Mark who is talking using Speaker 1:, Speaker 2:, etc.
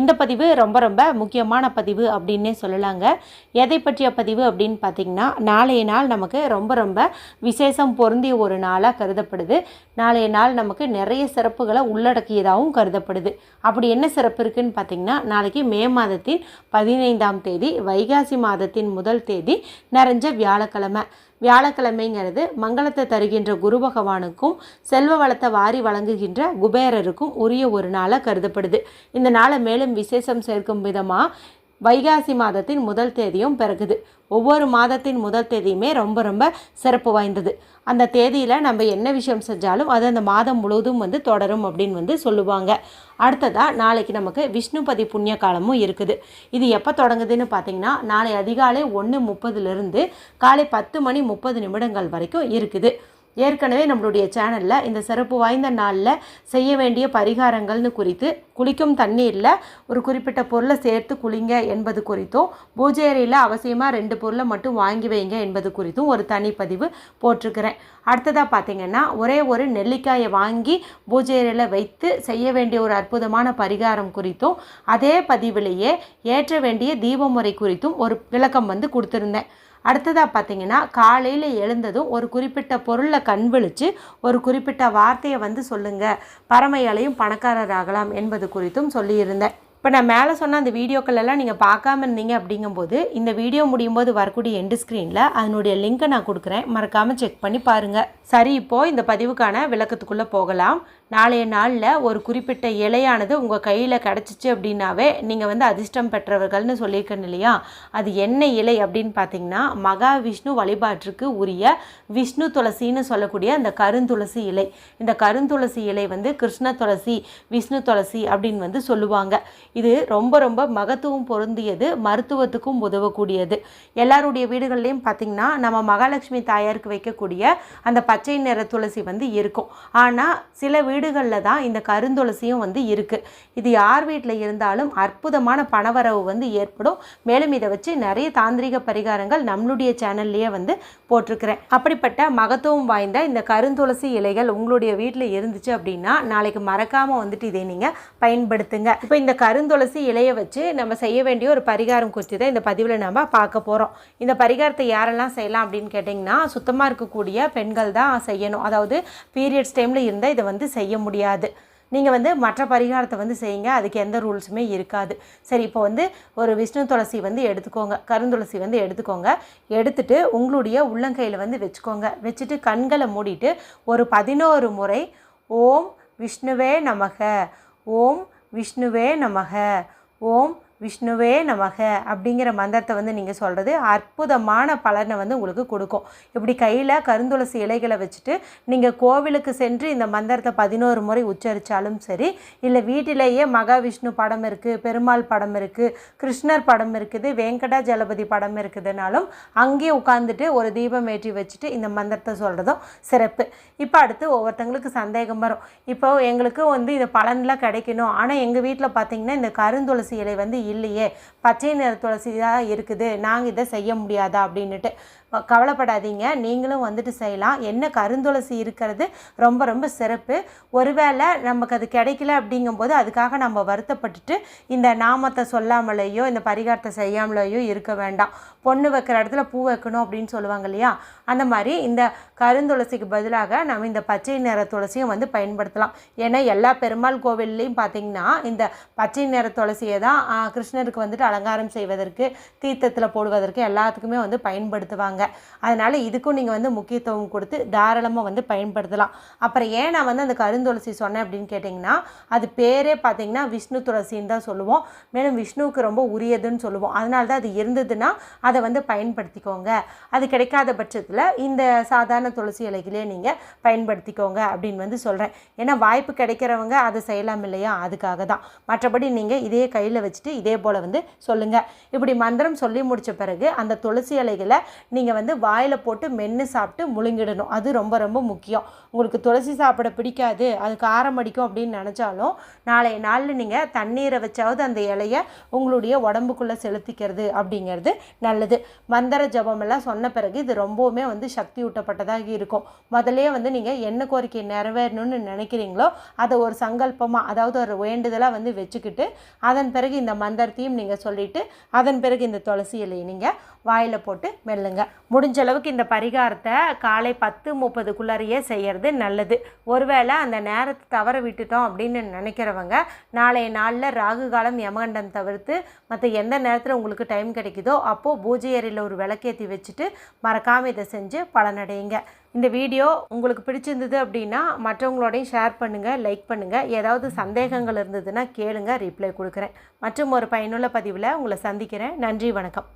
Speaker 1: இந்த பதிவு ரொம்ப ரொம்ப முக்கியமான பதிவு அப்படின்னே சொல்லலாங்க. எதை பற்றிய பதிவு அப்படின்னு பார்த்திங்கன்னா நாளைய நாள் நமக்கு ரொம்ப ரொம்ப விசேஷம் பொருந்திய ஒரு நாளாக கருதப்படுது. நாளைய நாள் நமக்கு நிறைய சிறப்புகளை உள்ளடக்கியதாகவும் கருதப்படுது. அப்படி என்ன சிறப்பு இருக்குன்னு பார்த்திங்கன்னா நாளைக்கு மே மாதத்தின் பதினைந்தாம் தேதி வைகாசி மாதத்தின் முதல் தேதி நிறைஞ்ச வியாழக்கிழமை. வியாழக்கிழமைங்கிறது மங்களத்தை தருகின்ற குரு பகவானுக்கும் செல்வ வளத்தை வாரி வழங்குகின்ற குபேரருக்கும் உரிய ஒரு நாளாக கருதப்படுது. இந்த நாளை மேலும் விசேஷம் சேர்க்கும் விதமாக வைகாசி மாதத்தின் முதல் தேதியும் பிறகுது. ஒவ்வொரு மாதத்தின் முதல் தேதியுமே ரொம்ப ரொம்ப சிறப்பு வாய்ந்தது. அந்த தேதியில் நம்ம என்ன விஷயம் செஞ்சாலும் அது அந்த மாதம் முழுவதும் வந்து தொடரும் அப்படின்னு வந்து சொல்லுவாங்க. அடுத்ததாக நாளைக்கு நமக்கு விஷ்ணுபதி புண்ணிய காலமும் இருக்குது. இது எப்போ தொடங்குதுன்னு பார்த்தீங்கன்னா நாளை அதிகாலை ஒன்று முப்பதுலேருந்து காலை பத்து மணி முப்பது நிமிடங்கள் வரைக்கும் இருக்குது. ஏற்கனவே நம்மளுடைய சேனலில் இந்த சிறப்பு வாய்ந்த நாளில் செய்ய வேண்டிய பரிகாரங்கள்னு குறித்து குளிக்கும் தண்ணீரில் ஒரு குறிப்பிட்ட பொருளை சேர்த்து குளிங்க என்பது குறித்தும் பூஜை அறையில் அவசியமாக ரெண்டு பொருளை மட்டும் வாங்கி வைங்க என்பது குறித்தும் ஒரு தனிப்பதிவு போட்டிருக்கிறேன். அடுத்ததாக பார்த்தீங்கன்னா ஒரே ஒரு நெல்லிக்காயை வாங்கி பூஜை அறையில் வைத்து செய்ய வேண்டிய ஒரு அற்புதமான பரிகாரம் குறித்தும் அதே பதிவிலேயே ஏற்ற வேண்டிய தீப முறை குறித்தும் ஒரு விளக்கம் வந்து கொடுத்துருந்தேன். அடுத்ததாக பார்த்தீங்கன்னா காலையில் எழுந்ததும் ஒரு குறிப்பிட்ட பொருளை கண் விழித்து ஒரு குறிப்பிட்ட வார்த்தையை வந்து சொல்லுங்கள் பரமையாலையும் பணக்காரராகலாம் என்பது குறித்தும் சொல்லியிருந்தேன். இப்போ நான் மேலே சொன்ன அந்த வீடியோக்கள் எல்லாம் நீங்கள் பார்க்காம இருந்தீங்க அப்படிங்கும்போது இந்த வீடியோ முடியும் போது வரக்கூடிய எண்டு ஸ்க்ரீனில் அதனுடைய லிங்க்கை நான் கொடுக்குறேன். மறக்காமல் செக் பண்ணி பாருங்கள் சரி இப்போது இந்த பதிவுக்கான விளக்கத்துக்குள்ளே போகலாம். நாளைய நாளில் ஒரு குறிப்பிட்ட இலையானது உங்கள் கையில் கிடச்சிச்சு அப்படின்னாவே நீங்கள் வந்து அதிர்ஷ்டம் பெற்றவர்கள்னு சொல்லியிருக்கேன் இல்லையா? அது என்ன இலை அப்படின்னு பார்த்தீங்கன்னா மகாவிஷ்ணு வழிபாட்டிற்கு உரிய விஷ்ணு துளசின்னு சொல்லக்கூடிய அந்த கருந்துளசி இலை. இந்த கருந்துளசி இலை வந்து கிருஷ்ண துளசி விஷ்ணு துளசி அப்படின்னு வந்து சொல்லுவாங்க. இது ரொம்ப ரொம்ப மகத்துவம் பொருந்தியது மருத்துவத்துக்கும் உதவக்கூடியது. எல்லாருடைய வீடுகள்லையும் பார்த்திங்கன்னா நம்ம மகாலட்சுமி தாயாருக்கு வைக்கக்கூடிய அந்த பச்சை நிற துளசி வந்து இருக்கும். ஆனால் சில வீடுகளில் தான் இந்த கருந்துளசியும் வந்து இருக்குது இது யார் வீட்டில் இருந்தாலும் அற்புதமான பணவரவு வந்து ஏற்படும். மேலும் இதை வச்சு நிறைய தாந்திரிக பரிகாரங்கள் நம்மளுடைய சேனல்லையே வந்து போட்டிருக்கிறேன். அப்படிப்பட்ட மகத்துவம் வாய்ந்த இந்த கருந்துளசி இலைகள் உங்களுடைய வீட்டில் இருந்துச்சு அப்படின்னா நாளைக்கு மறக்காமல் வந்துட்டு இதை நீங்கள் பயன்படுத்துங்க. இப்போ இந்த கருந்துளசி இலையை வச்சு நம்ம செய்ய வேண்டிய ஒரு பரிகாரம் குறித்து தான் இந்த பதிவில் நம்ம பார்க்க போகிறோம் இந்த பரிகாரத்தை யாரெல்லாம் செய்யலாம் அப்படின்னு கேட்டிங்கன்னா சுத்தமாக இருக்கக்கூடிய பெண்கள் தான் செய்யணும். அதாவது பீரியட்ஸ் டைமில் இருந்தால் இதை வந்து செய்ய செய்ய முடியாது. நீங்கள் வந்து மற்ற பரிகாரத்தை வந்து செய்யுங்க. அதுக்கு எந்த ரூல்ஸுமே இருக்காது. சரி இப்போ வந்து ஒரு விஷ்ணு துளசி வந்து எடுத்துக்கோங்க. கருந்துளசி வந்து எடுத்துக்கோங்க. எடுத்துட்டு உங்களுடைய உள்ளங்கையில் வந்து வச்சுக்கோங்க. வச்சுட்டு கண்களை மூடிட்டு ஒரு பதினோரு முறை ஓம் விஷ்ணுவே நமக. ஓம் விஷ்ணுவே நமக. ஓம் விஷ்ணுவே நமக அப்படிங்கிற மந்திரத்தை வந்து நீங்கள் சொல்கிறது அற்புதமான பலனை வந்து உங்களுக்கு கொடுக்கும். இப்படி கையில் கருந்துளசி இலைகளை வச்சுட்டு நீங்கள் கோவிலுக்கு சென்று இந்த மந்திரத்தை பதினோரு முறை உச்சரித்தாலும் சரி இல்லை வீட்டிலேயே மகாவிஷ்ணு படம் இருக்குது பெருமாள் படம் இருக்குது கிருஷ்ணர் படம் இருக்குது வெங்கடாஜலபதி படம் இருக்குதுனாலும் அங்கேயே உட்காந்துட்டு ஒரு தீபம் ஏற்றி வச்சுட்டு இந்த மந்திரத்தை சொல்கிறதும் சிறப்பு. இப்போ அடுத்து ஒவ்வொருத்தங்களுக்கு சந்தேகம் வரும். இப்போ எங்களுக்கு வந்து இந்த பலன்லாம் கிடைக்கணும். ஆனால் எங்கள் வீட்டில் பார்த்திங்கன்னா இந்த கருந்துளசி இலை வந்து இல்லையே பச்சை நிற துளசி தான் இருக்குது நாங்கள் இதை செய்ய முடியாதா அப்படின்னுட்டு. கவலைப்படாதீங்க நீங்களும் வந்துட்டு செய்யலாம். என்ன கருந்துளசி இருக்கிறது? ரொம்ப ரொம்ப சிறப்பு. ஒருவேளை நமக்கு அது கிடைக்கல அப்படிங்கும்போது அதுக்காக நம்ம வருத்தப்பட்டுட்டு இந்த நாமத்தை சொல்லாமலேயோ இந்த பரிகாரத்தை செய்யாமலேயோ இருக்க வேண்டாம். பொண்ணு வைக்கிற இடத்துல பூ வைக்கணும் அப்படின்னு சொல்லுவாங்க இல்லையா? அந்த மாதிரி இந்த கருந்துளசிக்கு பதிலாக நம்ம இந்த பச்சை நிற துளசியும் வந்து பயன்படுத்தலாம். ஏன்னா எல்லா பெருமாள் கோவில்லையும் பார்த்தீங்கன்னா இந்த பச்சை நிற துளசியை தான் கிருஷ்ணருக்கு வந்துட்டு அலங்காரம் செய்வதற்கு தீர்த்தத்தில் போடுவதற்கு எல்லாத்துக்குமே வந்து பயன்படுத்துவாங்க. அதனால் இதுக்கும் நீங்கள் வந்து முக்கியத்துவம் கொடுத்து தாராளமாக வந்து பயன்படுத்தலாம். அப்புறம் ஏன் நான் வந்து அந்த கருந்துளசி சொன்னேன் அப்படின்னு கேட்டிங்கன்னா அது பேரே பார்த்தீங்கன்னா விஷ்ணு துளசின்னு தான் சொல்லுவோம். மேலும் விஷ்ணுவுக்கு ரொம்ப உரியதுன்னு சொல்லுவோம். அதனால தான் அது இருந்ததுன்னா அதை வந்து பயன்படுத்திக்கோங்க. அது கிடைக்காத பட்சத்தில் இந்த சாதாரண துளசி இலைகளே நீங்கள் பயன்படுத்திக்கோங்க அப்படின்னு வந்து சொல்கிறேன் ஏன்னா வாய்ப்பு கிடைக்கிறவங்க அதை செய்யலாம் இல்லையா? அதுக்காக தான். மற்றபடி நீங்கள் இதே கையில் வச்சுட்டு இதே போல் வந்து சொல்லுங்கள் இப்படி மந்திரம் சொல்லி முடித்த பிறகு அந்த துளசி இலைகளை நீங்கள் வந்து வாயில் போட்டு மென்று சாப்பிட்டு முழுங்கிடணும். அது ரொம்ப ரொம்ப முக்கியம். உங்களுக்கு துளசி சாப்பிட பிடிக்காது அது காரம் அடிக்கும் அப்படின்னு நினச்சாலும் நாளைய நாளில் நீங்கள் தண்ணீரை வச்சாவது அந்த இலையை உங்களுடைய உடம்புக்குள்ளே செலுத்திக்கிறது அப்படிங்கிறது நல்லது. மந்திர ஜபமெல்லாம் சொன்ன பிறகு இது ரொம்பவுமே வந்து சக்தி ஊட்டப்பட்டதாக இருக்கும். முதலே வந்து நீங்கள் என்ன கோரிக்கை நிறைவேறணும்னு நினைக்கிறீங்களோ அதை ஒரு சங்கல்பமாக அதாவது ஒரு வேண்டுதலாக வந்து வச்சுக்கிட்டு அதன் பிறகு இந்த மந்திரத்தையும் நீங்கள் சொல்லிவிட்டு அதன் பிறகு இந்த துளசி இலையை நீங்கள் வாயில் போட்டு மெல்லுங்க. முடிஞ்ச அளவுக்கு இந்த பரிகாரத்தை காலை பத்து முப்பதுக்குள்ளாரையே செய்கிறது நல்லது. ஒருவேளை அந்த நேரத்தை தவற விட்டுட்டோம் அப்படின்னு நினைக்கிறவங்க நாளைய நாளில் ராகு காலம் யமகண்டம் தவிர்த்து மற்ற எந்த நேரத்தில் உங்களுக்கு டைம் கிடைக்குதோ அப்போது பூஜை அறையில் ஒரு விளக்கேற்றி வச்சுட்டு மறக்காமல் இதை செஞ்சு பலனடையுங்க. இந்த வீடியோ உங்களுக்கு பிடிச்சிருந்தது அப்படின்னா மற்றவங்களோடையும் ஷேர் பண்ணுங்கள் லைக் பண்ணுங்கள் ஏதாவது சந்தேகங்கள் இருந்ததுன்னா கேளுங்க ரிப்ளை கொடுக்குறேன். மற்றும் ஒரு பயனுள்ள பதிவில் உங்களை சந்திக்கிறேன். நன்றி வணக்கம்.